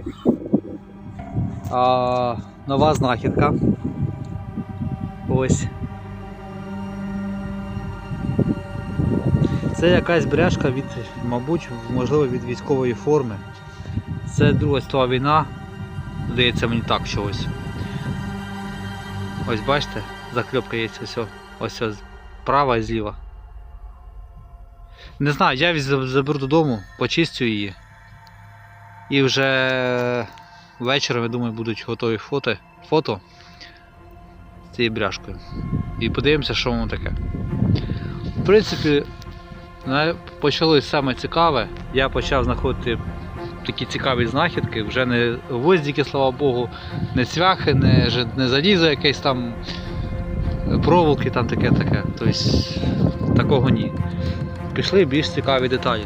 друзі. А, нова знахідка. Ось. Це якась бряшка від, мабуть, можливо, від військової форми. Це Друга світова війна. Здається, мені так чогось. Ось бачите, закльопка є ось, ось ось права і зліва. Не знаю, я заберу додому, почистю її. І вже вечором, я думаю, будуть готові фото, фото з цією бряшкою. І подивимося, що воно таке. В принципі, почалось саме цікаве. Я почав знаходити такі цікаві знахідки, вже не гвоздики, слава Богу, не цвяхи, не, не залізо якесь там, проволоки там таке таке. Тобто такого ні. Пішли більш цікаві деталі.